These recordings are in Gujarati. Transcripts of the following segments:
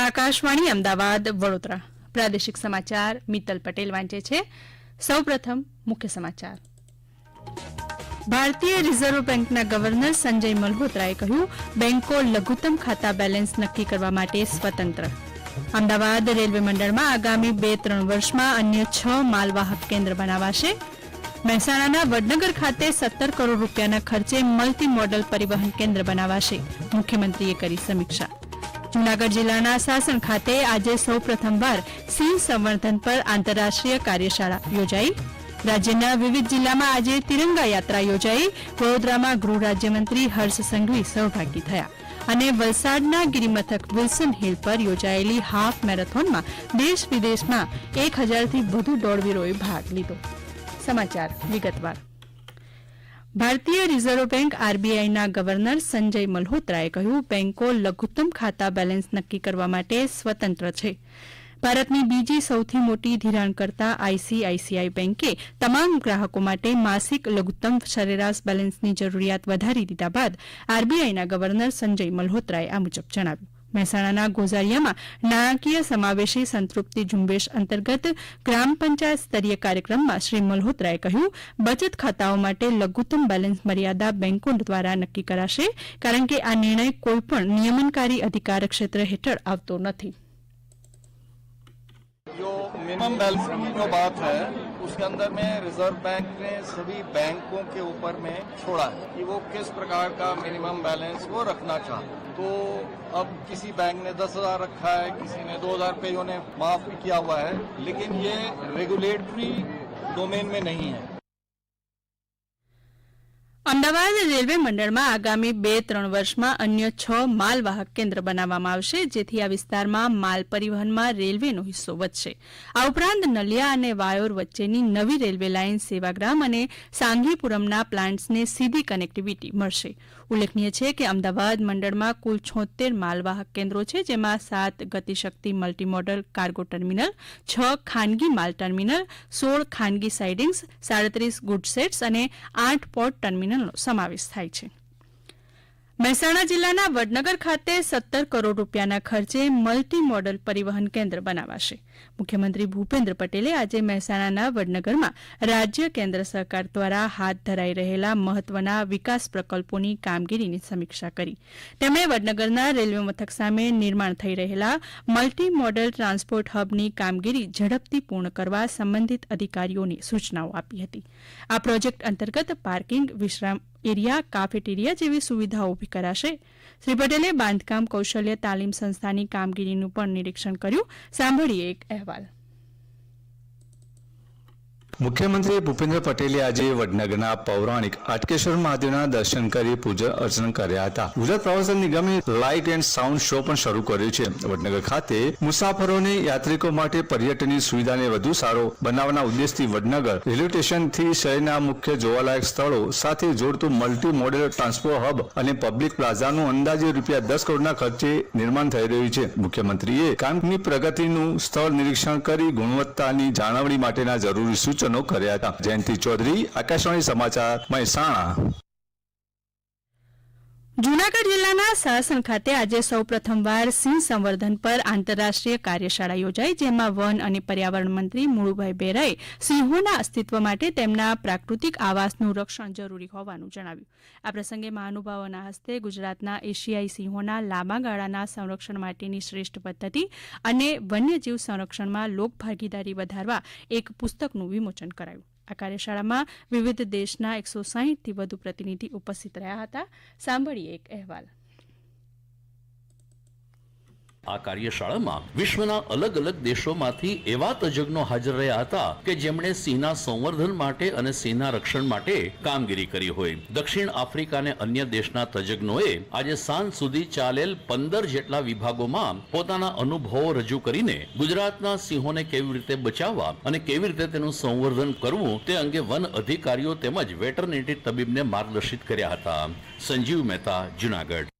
આકાશવાણી, અમદાવાદ, વડોદરા. પ્રાદેશિક સમાચાર મિત્તલ પટેલ વાંચે છે. સૌપ્રથમ મુખ્ય સમાચાર. ભારતીય રિઝર્વ બેંકના ગવર્નર સંજય મલ્હોત્રાએ કહ્યું, બેંકો લઘુત્તમ ખાતા બેલેન્સ નક્કી કરવા માટે સ્વતંત્ર. અમદાવાદ રેલવે મંડળમાં આગામી બે ત્રણ વર્ષમાં અન્ય છ માલવાહક કેન્દ્ર બનાવાશે. મહેસાણાના વડનગર ખાતે સત્તર કરોડ રૂપિયાના ખર્ચે મલ્ટી મોડલ પરિવહન કેન્દ્ર બનાવાશે. મુખ્યમંત્રીએ કરી સમીક્ષા. જૂનાગઢ જિલ્લાના સાસણ ખાતે આજે સૌ પ્રથમવાર સિંહ સંવર્ધન પર આંતરરાષ્ટ્રીય કાર્યશાળા યોજાઈ. રાજ્યના વિવિધ જિલ્લામાં આજે તિરંગા યાત્રા યોજાઈ. વડોદરામાં ગૃહ રાજ્યમંત્રી હર્ષ સંઘવી સહભાગી થયા અને વલસાડના ગિરિમથક વિલ્સન હિલ પર યોજાયેલી હાફ મેરેથોનમાં દેશ વિદેશમાં એક હજારથી વધુ દોડવીરોએ ભાગ લીધો. સમાચાર વિગતવાર. ભારતીય રિઝર્વ બેંક આરબીઆઈના ગવર્નર સંજય મલ્હોત્રાએ કહ્યું, બેંકો લઘુત્તમ ખાતા બેલેન્સ નક્કી કરવા માટે સ્વતંત્ર છે. ભારતની બીજી સૌથી મોટી ધિરાણકર્તા આઈસીઆઈસીઆઈ બેંકે તમામ ગ્રાહકો માટે માસિક લઘુત્તમ સરેરાશ બેલેન્સની જરૂરિયાત વધારી દીધા બાદ આરબીઆઈના ગવર્નર સંજય મલ્હોત્રાએ આ મુજબ જણાવ્યું. મહેસાણાના ગોઝારિયામાં નાણાકીય સમાવેશી સંતૃપ્તિ ઝુંબેશ અંતર્ગત ગ્રામ પંચાયત સ્તરીય કાર્યક્રમમાં શ્રી મલ્હોત્રાએ કહ્યું બચત ખાતાઓ માટે લઘુત્તમ બેલેન્સ મર્યાદા બેંકો દ્વારા નક્કી કરાશે કારણ કે આ નિર્ણય કોઈપણ નિયમનકારી અધિકાર ક્ષેત્ર હેઠળ આવતો નથી जो मिनिमम बैलेंस की जो बात है उसके अंदर में रिज़र्व बैंक ने सभी बैंकों के ऊपर में छोड़ा है कि वो किस प्रकार का मिनिमम बैलेंस वो रखना चाहते तो अब किसी बैंक ने दस हज़ार रखा है, किसी ने दो हज़ार पे उन्हें माफ़ भी किया हुआ है, लेकिन ये रेगुलेटरी डोमेन में नहीं है। અમદાવાદ રેલવે મંડળમાં આગામી બે ત્રણ વર્ષમાં અન્ય છ માલવાહક કેન્દ્ર બનાવવામાં આવશે, જેથી આ વિસ્તારમાં માલ પરિવહનમાં રેલવેનો હિસ્સો વધશે. આ ઉપરાંત નલિયા અને વાયોર વચ્ચેની નવી રેલવે લાઇન, સેવાગ્રામ અને સાંઘીપુરમના પ્લાન્ટ્સને સીધી કનેક્ટિવિટી મળશે. ઉલ્લેખનીય છે કે અમદાવાદ મંડળમાં કુલ છોતેર માલવાહક કેન્દ્રો છે, જેમાં સાત ગતિશક્તિ મલ્ટીમોડલ કાર્ગો ટર્મિનલ, છ ખાનગી માલ ટર્મિનલ, સોળ ખાનગી સાઇડિંગ્સ સાડત્રીસ ગુડસેટ્સ અને આઠ પોર્ટ ટર્મિનલનો સમાવેશ થાય છે. મહેસાણા જિલ્લાના વડનગર ખાતે સત્તર કરોડ રૂપિયાના ખર્ચે મલ્ટી મોડલ પરિવહન કેન્દ્ર બનાવાશે. મુખ્યમંત્રી ભૂપેન્દ્ર પટેલે આજે મહેસાણાના વડનગરમાં રાજ્ય કેન્દ્ર સરકાર દ્વારા હાથ ધરાઈ રહેલા મહત્વના વિકાસ પ્રકલ્પોની કામગીરીની સમીક્ષા કરી. તેમણે વડનગરના રેલવે મથક સામે નિર્માણ થઈ રહેલા મલ્ટી મોડલ ટ્રાન્સપોર્ટ હબની કામગીરી ઝડપથી પૂર્ણ કરવા સંબંધિત અધિકારીઓને સૂચનાઓ આપી હતી. આ પ્રોજેક્ટ અંતર્ગત પાર્કિંગ, વિશ્રામ એરિયા, કાફેટેરિયા જેવી સુવિધાઓ ઊભી કરાશે. શ્રી પટેલે બાંધકામ કૌશલ્ય તાલીમ સંસ્થાની કામગીરીનું પણ નિરીક્ષણ કર્યું. સાંભળીએ એક અહેવાલ. મુખ્યમંત્રી ભૂપેન્દ્ર પટેલે આજે વડનગરના પૌરાણિક આટકેશ્વર મહાદેવના દર્શન કરી પૂજન અર્ચન કર્યા હતા. ગુજરાત પ્રવાસન નિગમે લાઇટ એન્ડ સાઉન્ડ શો પણ શરૂ કર્યો છે. વડનગર ખાતે મુસાફરોને યાત્રિકો માટે પર્યટનની સુવિધાને વધુ સારો બનાવવાના ઉદ્દેશથી વડનગર રેલવે સ્ટેશનથી શહેરના મુખ્ય જોવાલાયક સ્થળો સાથે જોડતું મલ્ટી મોડેલ ટ્રાન્સપોર્ટ હબ અને પબ્લિક પ્લાઝાનું અંદાજે રૂપિયા દસ કરોડના ખર્ચે નિર્માણ થઈ રહ્યું છે. મુખ્યમંત્રીએ કામની પ્રગતિનું સ્થળ નિરીક્ષણ કરી ગુણવત્તાની જાળવણી માટેના જરૂરી સૂચનો કર્યા હતા. જયંતિ ચૌધરી આકાશવાણી સમાચાર મહેસાણા. જૂનાગઢ જિલ્લાના સાસણ ખાતે આજે સૌ પ્રથમવાર સિંહ સંવર્ધન પર આંતરરાષ્ટ્રીય કાર્યશાળા યોજાઈ, જેમાં વન અને પર્યાવરણ મંત્રી મુળુભાઈ બેરાએ સિંહોના અસ્તિત્વ માટે તેમના પ્રાકૃતિક આવાસનું રક્ષણ જરૂરી હોવાનું જણાવ્યું. આ પ્રસંગે મહાનુભાવોના હસ્તે ગુજરાતના એશિયાઈ સિંહોના લાંબા ગાળાના સંરક્ષણ માટેની શ્રેષ્ઠ પદ્ધતિ અને વન્યજીવ સંરક્ષણમાં લોકભાગીદારી વધારવા એક પુસ્તકનું વિમોચન કરાયું. આ કાર્યશાળામાં વિવિધ દેશના એકસો સાહીઠથી વધુ પ્રતિનિધિ ઉપસ્થિત રહ્યા હતા. સાંભળીએ એક અહેવાલ. આ કાર્યશાળામાં વિશ્વના અલગ અલગ દેશોમાંથી એવા તજજ્ઞો હાજર રહ્યા હતા કે જેમણે સિંહના સંવર્ધન માટે અને સિંહના રક્ષણ માટે કામગીરી કરી હોય. દક્ષિણ આફ્રિકા અને અન્ય દેશના તજજ્ઞોએ આજે સાંજ સુધી ચાલેલ પંદર જેટલા વિભાગોમાં પોતાના અનુભવો રજૂ કરીને ગુજરાતના સિંહોને કેવી રીતે બચાવવા અને કેવી રીતે તેનું સંવર્ધન કરવું તે અંગે વન અધિકારીઓ તેમજ વેટરનેટી તબીબને માર્ગદર્શિત કર્યા હતા. સંજીવ મહેતા, જુનાગઢ.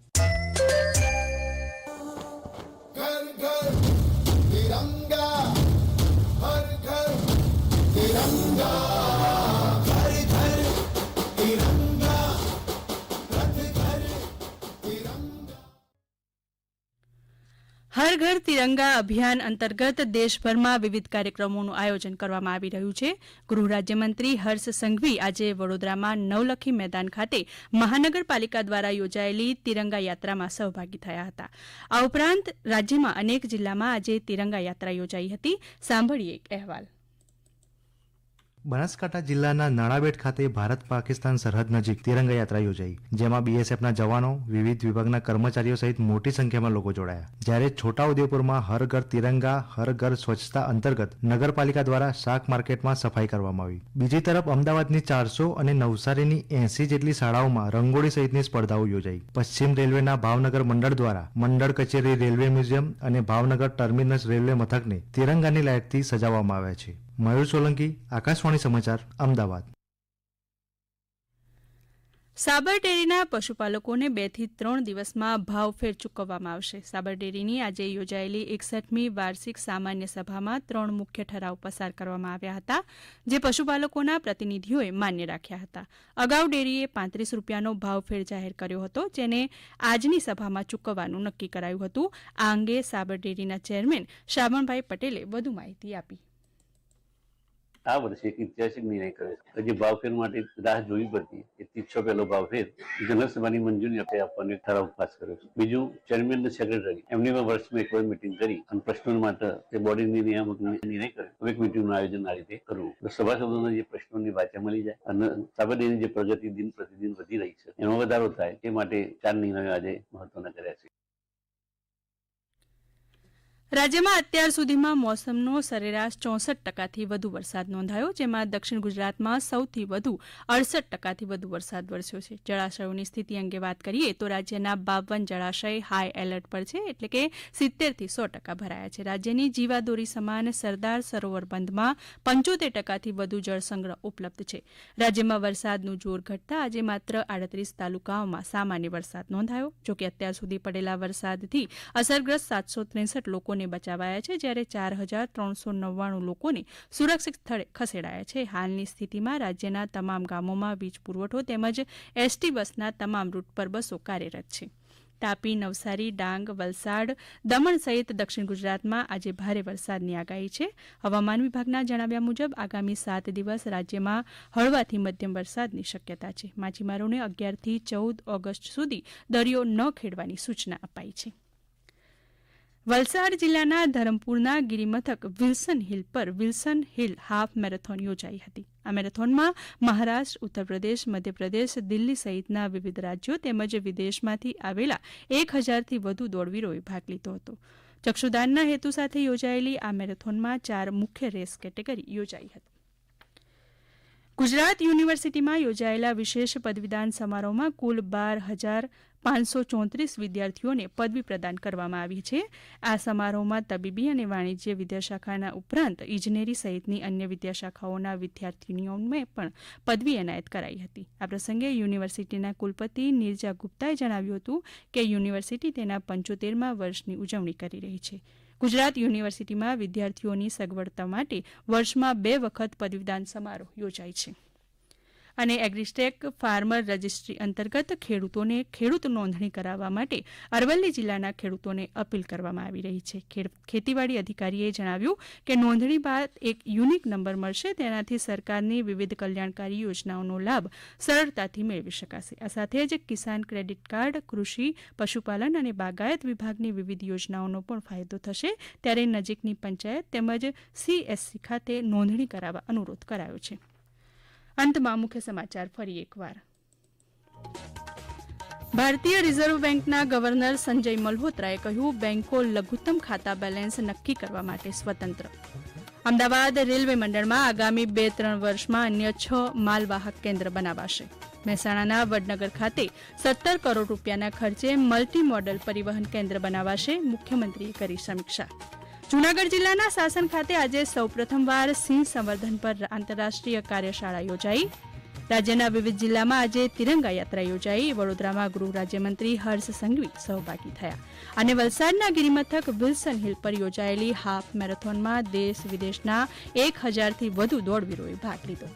તિરંગા અભિયાન અંતર્ગત દેશભરમાં વિવિધ કાર્યક્રમોનું આયોજન કરવામાં આવી રહ્યું છે. ગૃહ રાજ્યમંત્રી હર્ષ સંઘવી આજે વડોદરામાં નવલખી મેદાન ખાતે મહાનગરપાલિકા દ્વારા યોજાયેલી તિરંગા યાત્રામાં સહભાગી થયા હતા. આ ઉપરાંત રાજ્યમાં અનેક જિલ્લામાં આજે તિરંગા યાત્રા યોજાઈ હતી. સાંભળીએ એક અહેવાલ. બનાસકાંઠા જિલ્લાના નાણાબેટ ખાતે ભારત પાકિસ્તાન સરહદ નજીક તિરંગા યાત્રા યોજાઈ, જેમાં બીએસએફના જવાનો, વિવિધ વિભાગના કર્મચારીઓ સહિત મોટી સંખ્યામાં લોકો જોડાયા. જ્યારે છોટાઉદેપુરમાં હર ઘર તિરંગા, હર ઘર સ્વચ્છતા અંતર્ગત નગરપાલિકા દ્વારા શાક માર્કેટમાં સફાઈ કરવામાં આવી. બીજી તરફ અમદાવાદની ચારસો અને નવસારીની એસી જેટલી શાળાઓમાં રંગોળી સહિતની સ્પર્ધાઓ યોજાઈ. પશ્ચિમ રેલવેના ભાવનગર મંડળ દ્વારા મંડળ કચેરી રેલવે મ્યુઝિયમ અને ભાવનગર ટર્મિનસ રેલવે મથકને તિરંગાની લાયકથી સજાવવામાં આવ્યા છે. મયુર સોલંકી, આકાશવાણી સમાચાર, અમદાવાદ. સાબર ડેરીના પશુપાલકોને બેથી ત્રણ દિવસમાં ભાવફેર ચૂકવવામાં આવશે. સાબર ડેરીની આજે યોજાયેલી એકસઠમી વાર્ષિક સામાન્ય સભામાં ત્રણ મુખ્ય ઠરાવ પસાર કરવામાં આવ્યા હતા, જે પશુપાલકોના પ્રતિનિધિઓએ માન્ય રાખ્યા હતા. અગાઉ ડેરીએ પાંત્રીસ રૂપિયાનો ભાવફેર જાહેર કર્યો હતો, જેને આજની સભામાં ચૂકવવાનું નક્કી કરાયું હતું. આ અંગે સાબર ડેરીના ચેરમેન શ્રાવણભાઈ પટેલે વધુ માહિતી આપી. આ વર્ષે એક ઐતિહાસિક નિર્ણય કર્યો છે. જે ભાવફેર માટે રાહ જોવી પડતી, એ તીક્ષો પહેલો ભાવફેર જનસભાની મંજૂરી આપે આપવાનો ઠરાવ પાસ કર્યો છે. બીજું ચેરમેન સેક્રેટરી એમની વર્ષમાં એક વાર મિટિંગ કરી અને પ્રશ્નો માટે તે બોડીની નિયામક નિર્ણય કર્યો. હવે એક મિટિંગનું આયોજન આ રીતે કરવું. સભાસદોના જે પ્રશ્નોની વાચા મળી જાય અને સાબરડેની જે પ્રગતિ દિન પ્રતિદિન વધી રહી છે, એમાં વધારો થાય, એ માટે ચાર નિર્ણયો આજે મહત્વના કર્યા છે. રાજ્યમાં અત્યાર સુધીમાં મોસમનો સરેરાશ ચોસઠ ટકાથી વધુ વરસાદ નોંધાયો, જેમાં દક્ષિણ ગુજરાતમાં સૌથી વધુ અડસઠ ટકાથી વધુ વરસાદ વરસ્યો છે. જળાશયોની સ્થિતિ અંગે વાત કરીએ તો રાજ્યના બાવન જળાશય હાઈ એલર્ટ પર છે, એટલે કે સિત્તેરથી સો ટકા ભરાયા છે. રાજ્યની જીવાદોરી સમાન સરદાર સરોવર બંધમાં પંચોતેર ટકાથી વધુ જળસંગ્રહ ઉપલબ્ધ છે. રાજ્યમાં વરસાદનું જોર ઘટતા આજે માત્ર આડત્રીસ તાલુકાઓમાં સામાન્ય વરસાદ નોંધાયો, જોકે અત્યાર સુધી પડેલા વરસાદથી અસરગ્રસ્ત સાતસો ત્રેસઠ લોકોને બચાવાયા છે, જ્યારે ચાર હજાર ત્રણસો નવ્વાણું લોકોને સુરક્ષિત સ્થળે ખસેડાયા છે. હાલની સ્થિતિમાં રાજ્યના તમામ ગામોમાં વીજ પુરવઠો તેમજ એસટી બસના તમામ રૂટ પર બસો કાર્યરત છે. તાપી, નવસારી, ડાંગ, વલસાડ, દમણ સહિત દક્ષિણ ગુજરાતમાં આજે ભારે વરસાદની આગાહી છે. હવામાન વિભાગના જણાવ્યા મુજબ આગામી સાત દિવસ રાજ્યમાં હળવાથી મધ્યમ વરસાદની શક્યતા છે. માછીમારોને અગિયારથી ચૌદ ઓગસ્ટ સુધી દરિયો ન ખેડવાની સૂચના અપાઈ છે. વલસાડ જિલ્લાના ધરમપુરના ગિરિમથક વિલ્સન હિલ પર વિલ્સન હિલ હાફ મેરેથોન યોજાઈ હતી. આ મેરેથોનમાં મહારાષ્ટ્ર, ઉત્તરપ્રદેશ, મધ્યપ્રદેશ, દિલ્હી સહિતના વિવિધ રાજ્યો તેમજ વિદેશમાંથી આવેલા એક હજારથી વધુ દોડવીરોએ ભાગ લીધો હતો. ચક્ષુદાનના હેતુ સાથે યોજાયેલી આ મેરેથોનમાં ચાર મુખ્ય રેસ કેટેગરી યોજાઈ હતી. ગુજરાત યુનિવર્સિટીમાં યોજાયેલા વિશેષ પદવીદાન સમારોહમાં કુલ બાર હજાર પાંચસો ચોત્રીસ વિદ્યાર્થીઓને પદવી પ્રદાન કરવામાં આવી છે. આ સમારોહમાં તબીબી અને વાણિજ્ય વિદ્યાશાખાના ઉપરાંત ઇજનેરી સહિતની અન્ય વિદ્યાશાખાઓના વિદ્યાર્થીનીઓને પણ પદવી એનાયત કરાઈ હતી. આ પ્રસંગે યુનિવર્સિટીના કુલપતિ નિર્જા ગુપ્તાએ જણાવ્યું હતું કે યુનિવર્સિટી તેના પંચોતેરમાં વર્ષની ઉજવણી કરી રહી છે. ગુજરાત યુનિવર્સિટીમાં વિદ્યાર્થીઓની સગવડતા માટે વર્ષમાં બે વખત પદવીદાન સમારોહ યોજાય છે. અને એગ્રીસ્ટેક ફાર્મર રજિસ્ટ્રી અંતર્ગત ખેડૂતોને ખેડૂત નોંધણી કરાવવા માટે અરવલ્લી જિલ્લાના ખેડૂતોને અપીલ કરવામાં આવી રહી છે. ખેતીવાડી અધિકારીએ જણાવ્યું કે નોંધણી બાદ એક યુનિક નંબર મળશે, તેનાથી સરકારની વિવિધ કલ્યાણકારી યોજનાઓનો લાભ સરળતાથી મેળવી શકાશે. આ સાથે જ કિસાન ક્રેડિટ કાર્ડ, કૃષિ, પશુપાલન અને બાગાયત વિભાગની વિવિધ યોજનાઓનો પણ ફાયદો થશે. ત્યારે નજીકની પંચાયત તેમજ સીએસસી ખાતે નોંધણી કરાવવા અનુરોધ કરાયો છે. અંતમાં મુખ્ય સમાચાર ફરી એકવાર. ભારતીય રિઝર્વ બેંકના ગવર્નર સંજય મલ્હોત્રાએ કહ્યું, બેંકો લઘુત્તમ ખાતા બેલેન્સ નક્કી કરવા માટે સ્વતંત્ર. અમદાવાદ રેલવે મંડળમાં આગામી બે ત્રણ વર્ષમાં અન્ય છ માલવાહક કેન્દ્ર બનાવાશે. મહેસાણાના વડનગર ખાતે સત્તર કરોડ રૂપિયાના ખર્ચે મલ્ટી મોડલ પરિવહન કેન્દ્ર બનાવાશે, મુખ્યમંત્રીએ કરી સમીક્ષા. જૂનાગઢ જિલ્લાના સાસણ ખાતે આજે સૌપ્રથમવાર સિંહ સંવર્ધન પર આંતરરાષ્ટ્રીય કાર્યશાળા યોજાઈ. રાજ્યના વિવિધ જિલ્લામાં આજે તિરંગા યાત્રા યોજાઈ. વડોદરામાં ગૃહ રાજ્યમંત્રી હર્ષ સંઘવી સહભાગી થયા અને વલસાડના ગિરિમથક વિલ્સન હિલ પર યોજાયેલી હાફ મેરેથોનમાં દેશ વિદેશના એક હજારથી વધુ દોડવીરોએ ભાગ લીધો.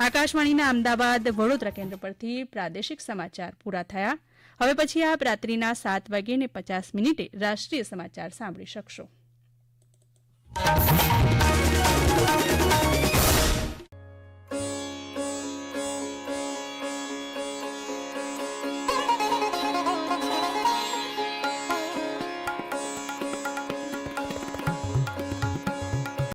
આકાશવાણીના અમદાવાદ વડોદરા કેન્દ્ર પરથી પ્રાદેશિક સમાચાર પૂરા થયા. હવે પછી આપ રાત્રિના સાત વાગ્યે ને પચાસ મિનિટે રાષ્ટ્રીય સમાચાર સાંભળી શકશો. Thank you.